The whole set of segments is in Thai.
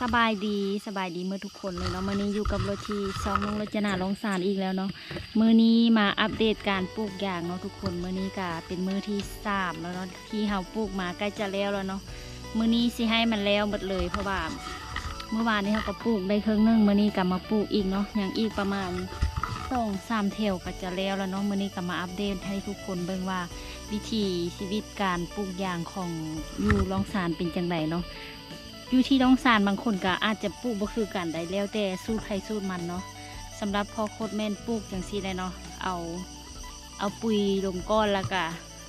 สบายดีสบายดีเมื่อทุกคนเลยเนาะมื่อนี้อยู่กับโรถที่ซองน้องรจนาลงสารอีกแล้วเนาะมื่อนี้มาอัปเดตการปลูกอย่างเนาะทุกคนมื่อนี้ก็เป็นมือที่สามแล้วเนาะที่เฮาปลูกมาใกล้จะแล้วแล้วเนาะมื่อนี้สิให้มันแล้วหมดเลยเพราะว่าเมื่อวานนี้เขาก็ปลูกได้ครึ่งนึงมื่อนี้ก็มาปลูกอีกเนาะอย่างอีกประมาณสองสามเทวก็จะแล้วแล้วเนาะมื่อนี้ก็มาอัปเดตให้ทุกคนเบิ่งว่าวิธีชีวิตการปลูกยางของอยู่ลองสารเป็นจังไดเนาะ อยู่ที่ลองสารบางคนก็อาจจะปลูกบ่คือกันได้แล้วแต่สูตรใครสูตรมันเนาะสำหรับพอโคดแม่นปลูกจังซี่เลยเนาะเอาเอาปุ๋ยลงก้อนแล้วก็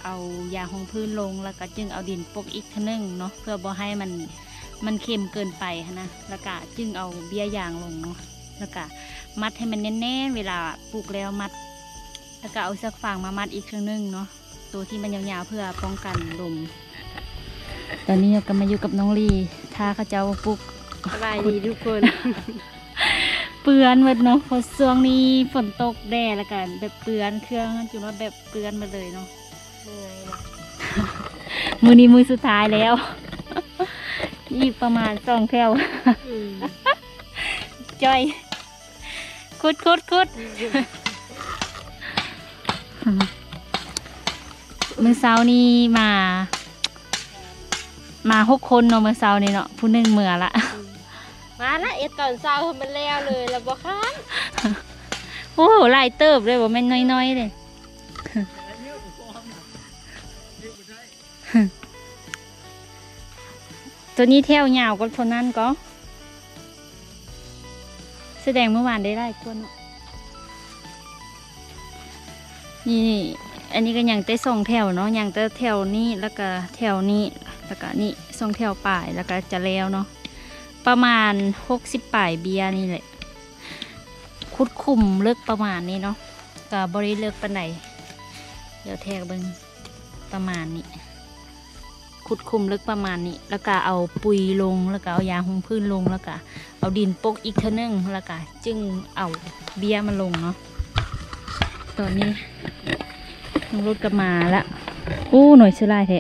เอายาหองพื้นลงแล้วก็จึงเอาดินปกอีกทอนึงเนาะเพื่อบ่ให้มันมันเค็มเกินไปนะแล้วก็จึงเอาเบี้ยยางลงเนาะแล้วก็มัดให้มันแน่นๆเวลาปลูกแล้วมัด แล้วก็เอาเสือกฟางมามัดอีกครึ่งหนึงเนาะตัวที่มันยาวๆเพื่อป้องกันลม ตอนนี้เราก็มาอยู่กับน้องลีถ้าเขาเจ้าปลุกสบายดีทุกคน เปื้อนหมดเนาะเพราะช่วงนี้ฝนตกแดดแล้วกันแบบเปื้อนเครื่องจุดว่าแบบเปื้อนหมาเลยเนาะเหนื่อยนะมือนี้มือสุดท้ายแล้วอีกประมาณสองแถวอืมจ้อยคุดคุดคุดมือเช้านี่มา มาหกคนเนาะมือเช้านี่เนาะผู้หนึ่งเมื่อละ มาละเอ็ดตอนเช้ามันแล้วเลยแล้วบ่ค้านโอ้โหหลายเติบเลยบ่แม่นน้อยๆเลยตัวนี้เที่ยวยาวกว่าคนนั้นก็ แสดงเมื่อวานได้ไล่กว่าเนอะนี่ อันนี้ก็ยังได้ส่งแถวเนาะยังแต่แถวนี้แล้วก็แถวนี้ แล้วก็นี่ส่งแถวป่ายแล้วก็จะแล้วเนาะประมาณหกสิบป่ายเบียนี่แหละคุดคุมเลิกประมาณนี้เนาะก็บริเลิกปานไหนเดี๋ยวแทกเบิงประมาณนี้ขุดคุมเลิกประมาณนี้ แล้วก็เอาปุ๋ยลงแล้วก็เอายาหงพื้นลงแล้วก็เอาดินปกอีกเท่านึงแล้วก็จึงเอาเบี้ยมาลงเนาะตอนนี้น้องรถก็มาละอู้หน่อยชื่อไรแท้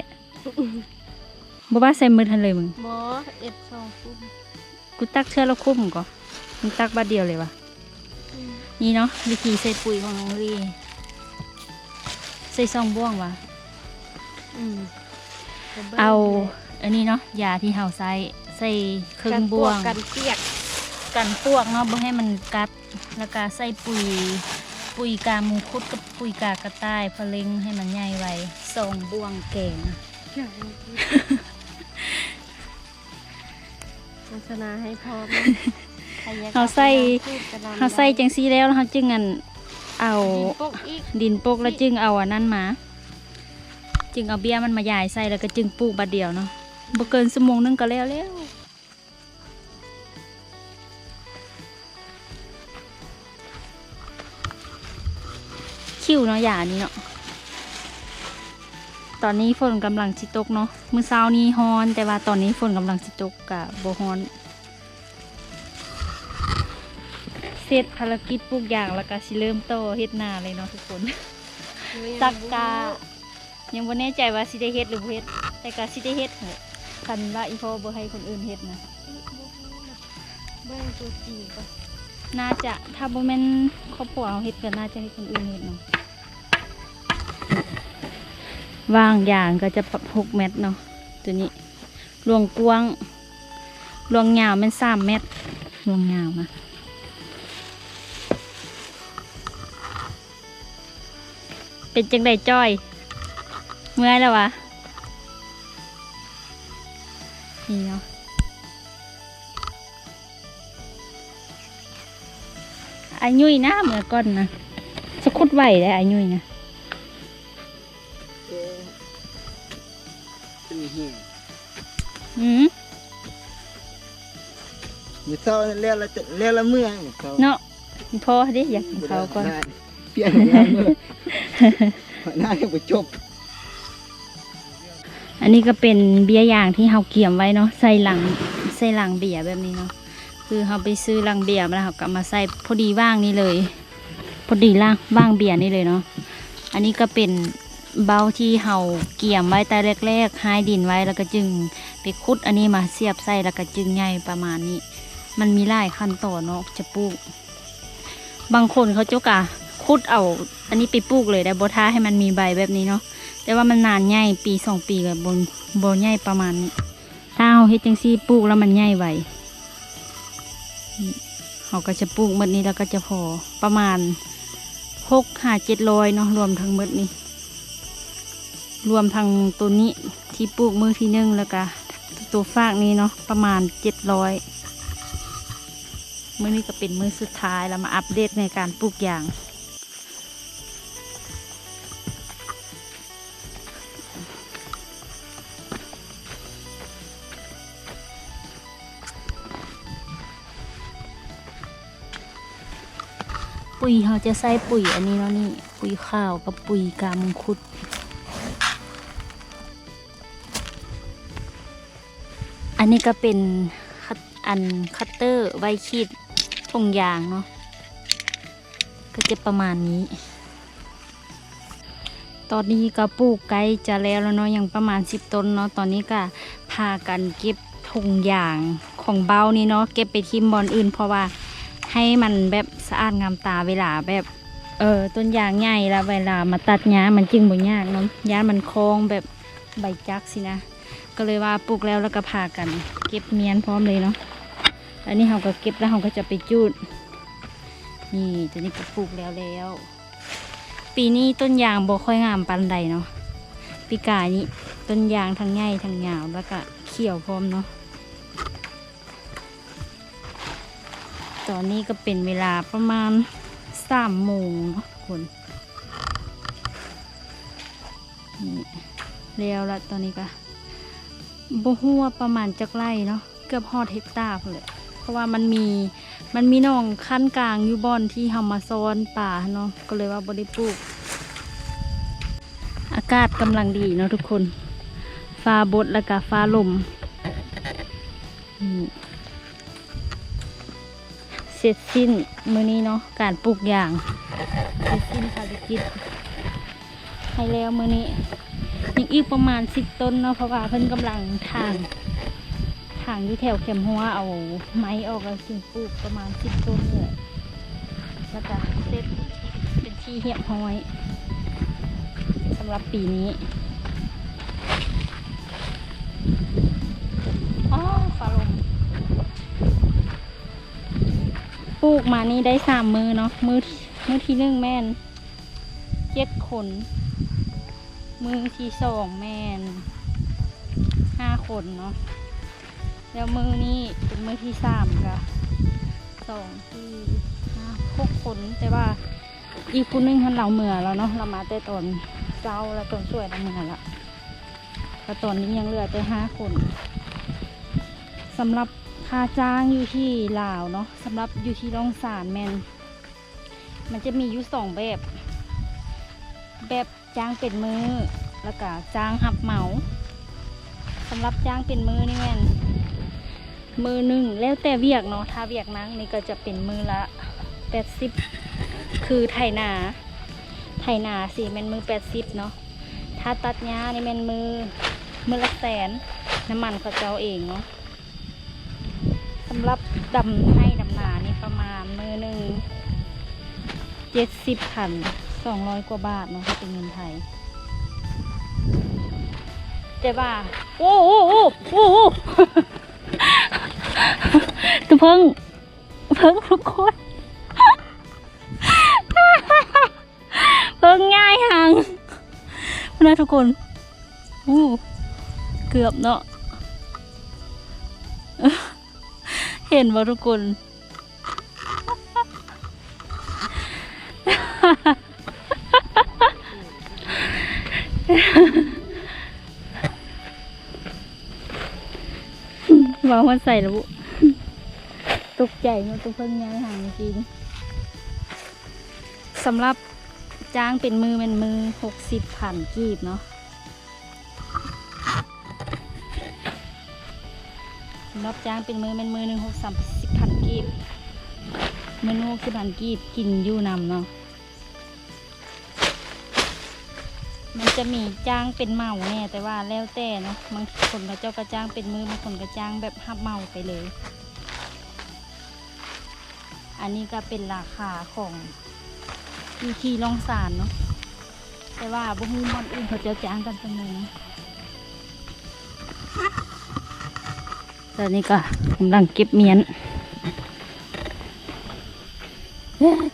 บ่บ้าใส่มือทันเลยมึงหมอเอ็ดสองปุ๊บกูตักเชื่อแล้วคุ้มก่อนมึงตักบาทเดียวเลยวะนี่เนาะวิธีใส่ปุ๋ยของน้องรีใส่ซองบ้วงวะอืมเอาอันนี้เนาะยาที่เฮาใส่ใส่ครึ่งบ้วงกันเปียกกันปวกเนาะบ่ให้มันกัดแล้วก็ใส่ปุ๋ยปุ๋ยกามูคุดกับปุ๋ยกากระต่ายพะเล็งให้มันใหญ่ไวซองบ้วงแกง โฆษณาให้พร้อมนะใครอยกเฮาใส่พูดกระดำเฮาใส่จังซี่แล้วเฮาจึงอันเอาดินปกอีกดินปกแล้วจึงเอาอันนั้นมา จึงเอาเบี้ยมันมาย่ายใส่แล้วก็จึงปลูกบัดเดียวเนาะบ่เกินชั่วโมงหนึงก็แล้วแล้วคิวเนาะหยานี้เนาะ ตอนนี้ฝนกำลังสิตกเนาะมื้อเช้านี้ฮ้อน แต่ว่าตอนนี้ฝนกำลังสิตกกะบ่ฮ้อน เสร็จภารกิจปลูกอย่างแล้วก็สิเริ่มโตเฮ็ดนาเลยเนาะทุกคนสักกายังบ่แน่ใจว่าสิได้เฮ็ดหรือบ่เฮ็ด แต่ก็สิได้เฮ็ดเหอะคันว่าอีพ่อบ่ให้คนอื่นเฮ็ดนะเบื้องตัวจริงก่อนน่าจะถ้าบ่แม่นครอบครัวเราเฮ็ดก็น่าจะให้คนอื่นเฮ็ดเนาะ วางอย่างก็จะ6เมตรเนาะตัวนี้ลวงกวางลวงยาวม่น3เมตรลวงยาวนะเป็นจังไดจ้อย เมื่อยแล้ววะนี่เนาะอายุยนะเมื่อก่อนนะสะคุดไหวได้อายุยนะ หี้ยอืมมื้อเช้าเลี้ยละจะเลี้ยละเมื่อยมื้อเช้าเนาะพอดิอยากกินข้าวก่อนเปลี่ยนเลี้ยละเมื่อยหน้ายังบ่จบ อันนี้ก็เป็นเบียร์อย่างที่เฮาเกี่ยมไว้เนาะใส่หลังใส่หลังเบียร์แบบนี้เนาะคือเฮาไปซื้อหลังเบียร์มาแล้วเฮาก็มาใส่พอดีว่างนี่เลย พอดีล่างว่างเบียร์นี่เลยเนาะอันนี้ก็เป็น เบาที่เฮาเกี่ยมไว้แต่แรกๆหายดินไว้แล้วก็จึงไปขุดอันนี้มาเสียบใส่แล้วก็จึงใหญ่ประมาณนี้ มันมีหลายขั้นตอนเนาะจะปลูก บางคนเขาเจ้ากะขุดเอา อันนี้ไปปลูกเลยได้บท้าให้มันมีใบแบบนี้เนาะแต่ว่ามันนานใหญ่ปีสองปีกับบนบนใหญ่ประมาณนี้ถ้าเราเฮ็ดจังซี่ปลูกแล้วมันใหญ่ไวเขาก็จะปลูกหมดนี้แล้วก็จะพอประมาณหกห้าเจ็ดร้อยเนาะรวมทั้งหมดนี้ รวมทั้งตัวนี้ที่ปลูกมือที่หนึ่งแล้วก็ตัวฟากนี้เนาะประมาณเจ็ดร้อยมือนี้ก็เป็นมือสุดท้ายแล้วมาอัปเดตในการปลูกยาง ปุ๋ยเขาจะใส่ปุ๋ยอันนี้เนาะนี่ ปุ๋ยข้าวกับปุ๋ยกามังคุด อันนี้ก็เป็นคัตอันคัตเตอร์ไว้ขีดทงยางเนาะก็จะประมาณนี้ ตอนนี้ก็ปลูกไกลจะแล้วแล้วเนาะยังประมาณสิบต้นเนาะตอนนี้ก็พากันเก็บทงยางของเบานี่เนาะเก็บไปทิมบอนอื่น เพราะว่าให้มันแบบสะอาดงามตาเวลาแบบเออต้นยางใหญ่แล้วเวลามาตัดหญ้ามันจึงบ่ยากเนาะหญ้ามันคล้องแบบใบจักสินะ ก็เลยว่าปลูกแล้วแล้วก็พากัน เก็บเมียนพร้อมเลยเนาะอันนี้เราก็เก็บแล้วเราก็จะไปจูดนี่ตัวนี้ก็ปลูกแล้วแล้ว ปีนี้ต้นยางบ่ค่อยงามปันใดเนาะปีกายนี้ต้นยางทั้งใหญ่ทั้งยาวแล้วก็เขียวพร้อมเนาะตอนนี้ก็เป็นเวลาประมาณสามโมงเนาะคนนี่แล้วละตอนนี้ก็ บ่ฮู้ว่าประมาณจักไร่เนาะเกือบฮอดเฮกตาร์พุ่นแหละเพราะว่ามันมีมันมีน่องขั้นกลางอยู่บอนที่เฮามาซ้อนป่าเนาะก็เลยว่าบ่ได้ปลูก อากาศกำลังดีเนาะทุกคนฟ้าบดแล้วก็ฟ้าลมเสร็จสิ้นมื้อนี้เนาะการปลูกอย่างเสร็จสิ้นภารกิจให้แล้วมื้อนี้ ยังอีกประมาณสิบต้นเนาะเพราะว่าเพิ่นกำลังทางทางอยู่แถวเข็มหัวเอาไม้ออกแล้วสิปลูกประมาณสิบต้นเลยแล้วก็เซตเป็นที่เหียบห้อยสำหรับปีนี้อ๋อฟ้าลมปลูกมานี่ได้สามมือเนาะมือมือที่หนึ่งแม่นเจ็ดขน มือที่สองแมนห้าคนเนาะแล้วมือนี้เป็นมือที่สามกะสองที่ห้าหกคนแต่ว่าอีกคนนึงท่านเราเมื่อแล้วเนาะเรามาแต่ตอนเจ้าแล้วตอนสวยเราเมื่อละแล้วตอนนี้ยังเหลือแต่ห้าคนสำหรับค่าจ้างอยู่ที่ลาวเนาะสำหรับอยู่ที่ร่องสารแมนมันจะมีอยู่สองแบบ แบบ จ้างเป็นมือแล้วก็จ้างหับเหมาสำหรับจ้างเป็นมือนี่แม่นมือหนึ่งแล้วแต่เวียกเนาะถ้าเวียกนังนี่ก็จะเป็นมือละแปดสิบคือไถนา ไถนาสิแม่นมือแปดสิบเนาะถ้าตัดหญ้านี่แม่นมือมือละแสนน้ำมันเขาเจ้าเองเนาะสำหรับดำให้ดำนานี่ประมาณมือหนึ่งเจ็ดสิบพัน สองร้อยกว่าบาทเนาะถ้าเป็นเงินไทยแต่ว่า โอ้โหโอ้โหโอ้ตัวเพิ่งเพิ่งทุกคนเพิ่งง่ายหังนะทุกคนอู้เกือบเนาะเห็นว่าทุกคน วางมันใส่แล้วบุตกใจเนาะตัวเพิ่งย้ายห่างจริงสำหรับจ้างเป็นมือเป็นมือหกสิบพันกีบเนาะสำหรับจ้างเป็นมือเป็นมือหนึ่งหกสามสิบพันกีบมือหนึ่งสิบพันกีบกินยู่นำเนาะ มันจะมีจ้างเป็นเมาแน่แต่ว่าแล้วแต่เนาะบางคนเขาเจ้าก็จ้างเป็นมือบางคนก็จ้างแบบหับเมาไปเลย อันนี้ก็เป็นราคาของอยู่ที่ลองสารเนาะแต่ว่าบุ้งมอนอื่นเขาจะจ้างกันเสมอตอนนี้ก็กำลังเก็บเมียน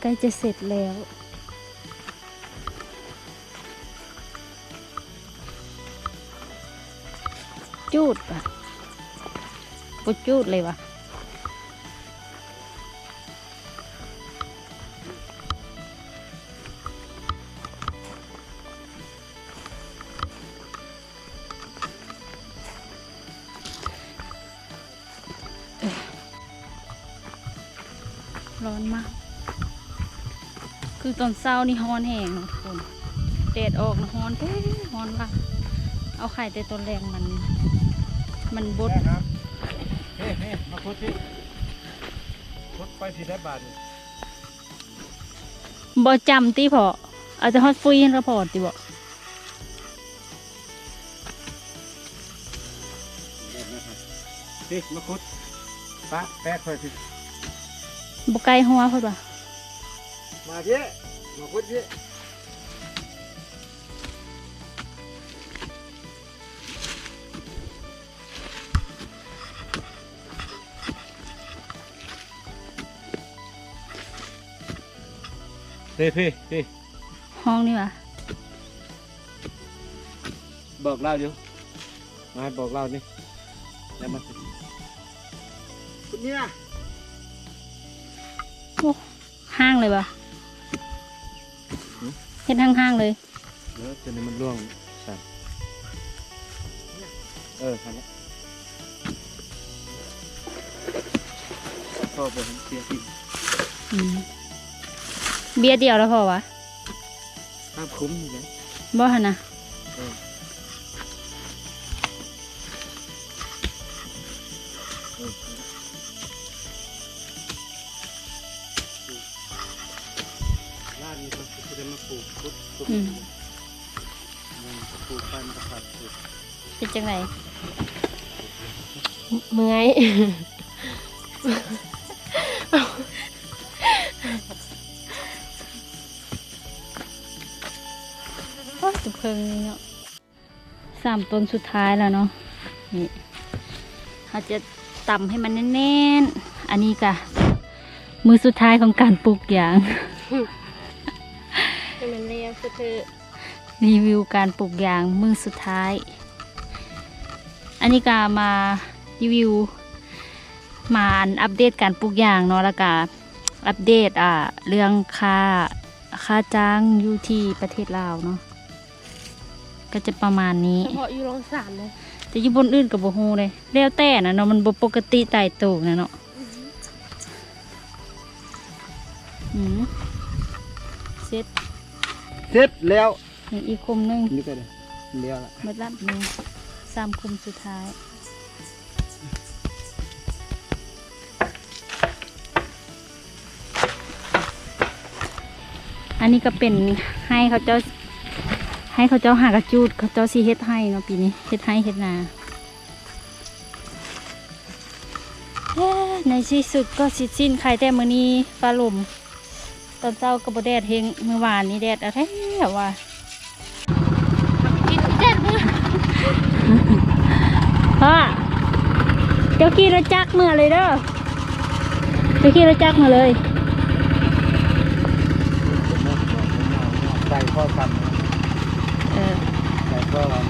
ใกล้จะเสร็จแล้ว จูดปะปุจูดเลยวะร้อนมาก คือตอนเช้านี่ฮอนแห้งนะทุกคนแดดออกนะฮอนแท้ฮอนละเอาไข่แต่ตอนแรงมัน มันบดครับเฮ้เฮ้มาพุดที่พุดไปที่ได้บาทนี่บ่จำตีพออาจจะฮอตฟุยให้เราพอติบ่ได้นะครับนี่มาคุดปะแปดไปสิบ่ไกลหัวเพิ่นว่ามาเยอะมาคุดเยอะ พี่พี่พี่ห้องนี่ว่ะบอกเล่าอยู่มาให้บอกเล่านี่แล้วมาสิคุณเนี่ยห้างเลยว่ะเฮ็ดห้างๆเลยแล้วจะนี่มันร่วงสั่นเออสั่นแล้วพ่อไปเห็นเสียที่อืม เบียร์เดียวแล้วพอวะห้ามคุ้มนี่นะบ่หั่นน่ะเออเออร้านนี้เขาจะได้มาปลูกพุทธปลูกอืมมันปลูกพันธุ์ประคับปลูกเป็นจังไดเมื่อย เพิงเนาะสามต้นสุดท้ายแล้วเนาะนี่เขาจะตำให้มันแน่นๆ อันนี้กะมือสุดท้ายของการปลูกยางให้มันเรียบสุดเถอรีวิวการปลูกยางมือสุดท้าย อันนี้ก็มารีวิว มาอัปเดตการปลูกยางเนาะแล้วก็อัปเดตอ่าเรื่องค่าค่าจ้างอยู่ที่ประเทศลาวเนาะ ก็จะประมาณนี้ เฉพาะอยู่โรงสารเลยแต่อยู่บนอื่นกับบ่ฮู้เลยแล้วแต่นะเนาะมันบ่ปกติตายตัวนะเนาะอืมเสร็จเสร็จแล้วนี่อีกคุมหนึงนี่ก็ได้เลี้ยวละหมดละนี่สามคุมสุดท้ายอันนี้ก็เป็นให้เขาเจ้า ให้เขาเจ้าหากระจูดเขาเจ้าซีเฮ็ดให้เนาะปีนี้เฮ็ดให้เฮ็ดนาในที่สุดก็สิสิ้นใครแต่มือนี้ฟ้าลมตอนเช้าก็บ่แดดเฮงเมื่อวานนี้แดดอะไรว่ากินเมือพ่อเจ้าขี่รถจักรเมื่อเลยเด้อเจ้าขี่รถจักรมาเลยใส่ข้อกัน กัน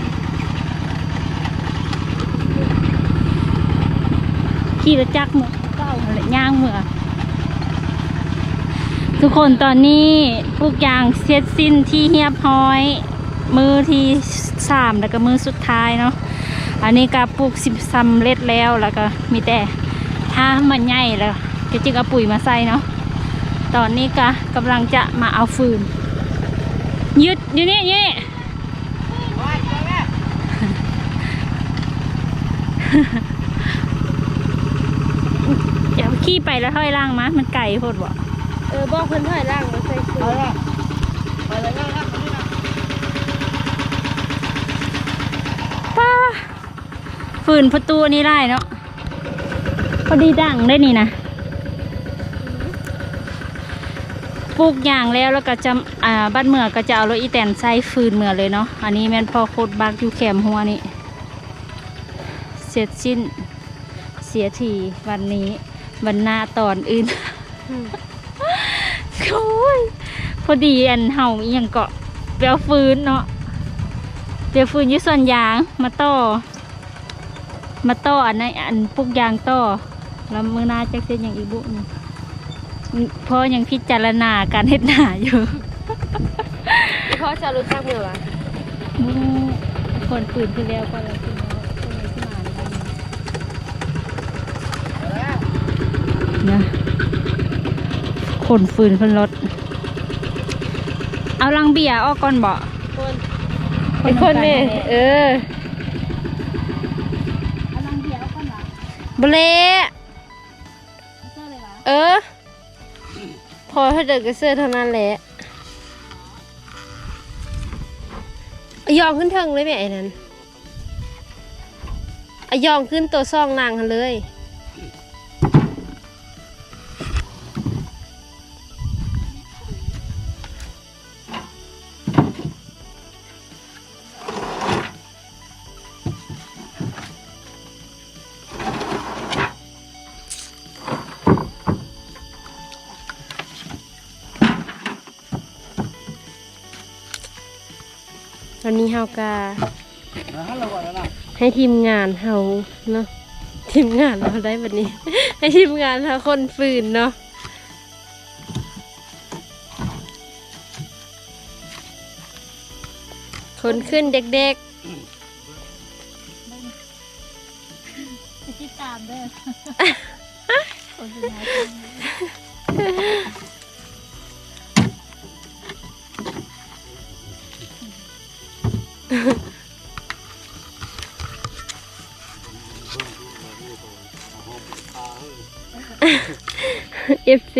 ขี่รถจักรเมื่อเก้าเลยย่างเมื่อทุกคนตอนนี้ปลูกยางเสร็จสิ้นที่เฮียบห้อย มือที่สามแล้วก็มือสุดท้ายเนาะอันนี้ก็ปลูกสิบสำเร็จแล้วแล้วก็มีแต่ถ้ามันใหญ่แล้วก็จึงเอาปุ๋ยมาใส่เนาะตอนนี้ก็กำลังจะมาเอาฟืนยึดอยู่นี่ยู่ อย่าขี่ไปแล้วถอยล่างมะมันไกลโคตรบ่เออบอกเพิ่นถอยล่างมาใส่ซื้อเอาละไปเลยล่างป้าฝืนประตูนี้ได้เนาะพอดีดังได้นี่นะปลูกอย่างแล้วแล้วก็จะอ่าบ้านเมือก็จะเอารถอีแตนใส่ฟืนเมือเลยเนาะอันนี้แม่นพ่อโคตรบักอยู่แคมหัวนี่ ร็จสิ้นเสียทีวันนี้วันหน้าตอนอื่นโอ้ยพอดีอันเฮาอีหยังเกาะเปลวฟืนเนาะเปลวฟืนอยู่ส่วนยางมาต่อ มาต่ออันนั้นอันปลูกยางต่อแล้วมือหน้าจะเส้นอย่างอีกบุหนงเพราะยังพิจารณาการเฮ็ดหน้าอยู่เพราะจะรู้จักมือวะหมูคนปืนขึ้นแล้วก็แล้วขึ้นแล้วคนนี้ขึ้นมาแล้ว นะคนฟืนขึ้นรถ เอาลังเบียร์ออกก่อนบ่คนคเป็นคนนี่เออเอาลังเบียร์ออกก่อนเหรอเบลเสื้อเลยเหรอเออ พอถ้าเดินกระเสื้อเท่านั้นแหละยองขึ้นเทิงเลยแม่ไอ้นั้นอะยองขึ้นตัวซ่องนางหันเลย วันนี้เฮากาอ่าฮัลโหลก่อนแล้วนะให้ทีมงานเฮาเนาะทีมงานเราได้วันนี้ ให้ทีมงานเฮาคนฝืนเนาะคนขึ้นเด็กติ ๆ FC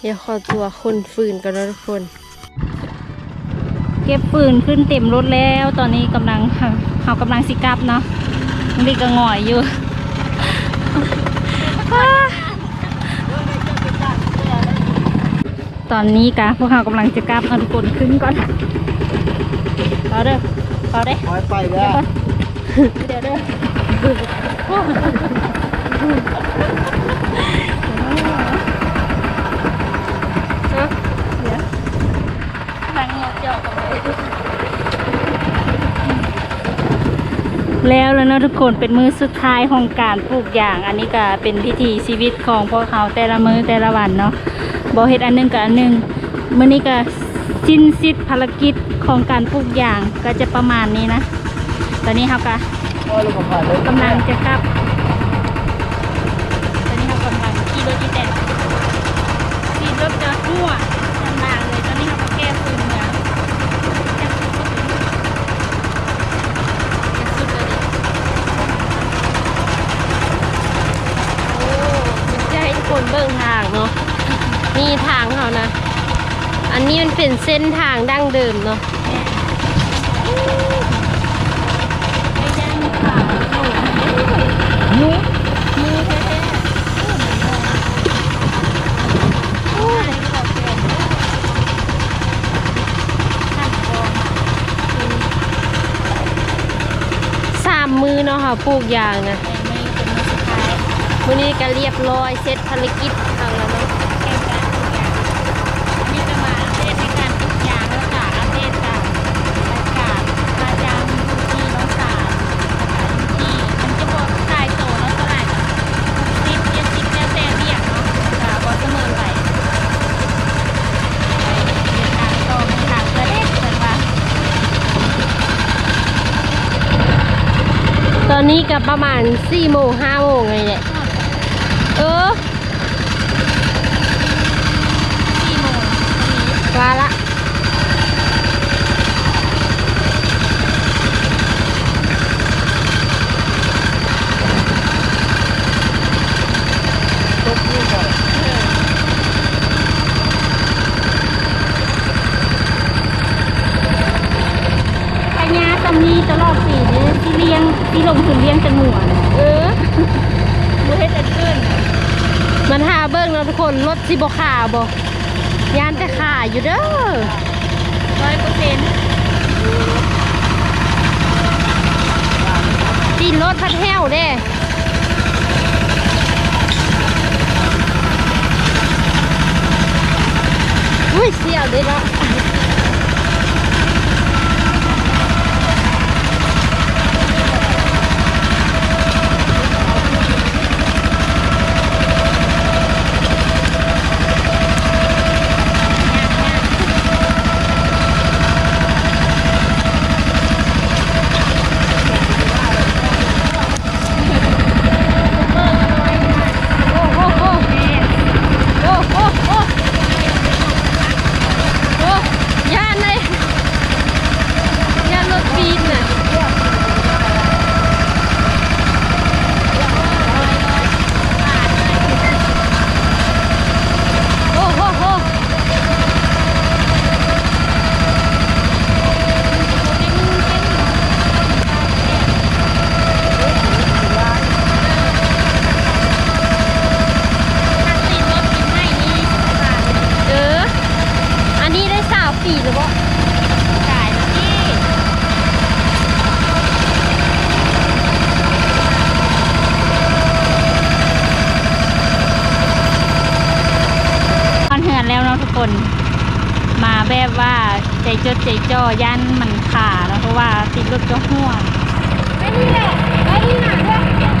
เดี๋ยวขอตัวคนฝืนกันนะทุกคน เก็บฟืนขึ้นเต็มรถแล้ว ตอนนี้กำลังเขากำลังสิกลับเนาะนี่ก็หง่อยอยู่ ตอนนี้กะพวกเขากำลังจะกลับเอาทุกคนขึ้นก่อนเอาเด้อเอาเด้อไปไปแล้วเดี๋ยวเด้อเดี๋ยวนั่งงอเจาะกันเลยแล้วแล้วเนาะทุกคนเป็นมือสุดท้ายของการปลูกอย่าง อันนี้ก็เป็นพิธีชีวิตของพวกเขาแต่ละมือแต่ละวันเนาะ บอเฮ็ดอันหนึงกับอันหนึงมื้อนี้ก็สิ้นสิทธิ์ภารกิจของการปลูกอย่างก็จะประมาณนี้นะ ตอนนี้เขาก็กผมผ่านเลยกำลังจะกลับ ตอนนี้เขากำลังขี่รถอีแตนขี่รถจะหัวลำบากเลย ตอนนี้เขาก็แก้ฟืนเมืองแก้ฟืนก็เป็นแก้ฟืนเลยดิโอ้จะให้ทุกคนเบิ่งทางเนาะ นี่ทางเขานะ อันนี้มันเป็นเส้นทางดั้งเดิมเนาะไม่ได้มีข่าวโอ้โหหมูหมูแท้ๆโอ้ยบอกแกท่านบอกสามมือเนาะค่ะปลูกยางนะแต่ไม่เป็นมือสุดท้ายวันนี้ก็เรียบร้อยเสร็จภารกิจทางแล้วเนาะ แก้การทุกอย่างนี่จะมาอัปเดตในการทุกอย่างแล้วก็อัปเดตการอากาศมาจามที่น้องสาวที่มันจะบอกตายโตแล้วเท่าไหร่สิบเจ็ดสิบแล้วแต่เรียกเนาะก็บอกเสมอไปไปเรียนการต่อในทางเพื่อเด็กเพื่อนว่า ตอ นี้ก็ประมาณสี่โมงห้าโมงไงเนี่ยอ สี่โมง ว่าละ ที่ลงทุนเลี้ยงจังหวนะเออบ่เฮ็ดอันเกินน่ะมันหาเบิ่งเนาะทุกคนรถสิบ่ขาบ่ยานแต่ขาอยู่เด้อร้อยเปอร์เซ็นต์ตีนรถพัดแห้วเด้อุ้ยเสียวเลยเนาะ โอ้โหโอ้โหโอ้โหโอ้โหโอ้ยานเลยยานรถปีนน่ะโอ้โหโอ้เออ อันนี้ได้ สาวปีหรือเปล่าจ่ายแล้วพี่คอนเหือนแล้วเนาะทุกคน มาแบบว่าใจจดใจจ่อย่านมันขาแล้วเพราะว่าติดรถก็ห่วงไปนี่แหละไปนี่หนาด้วย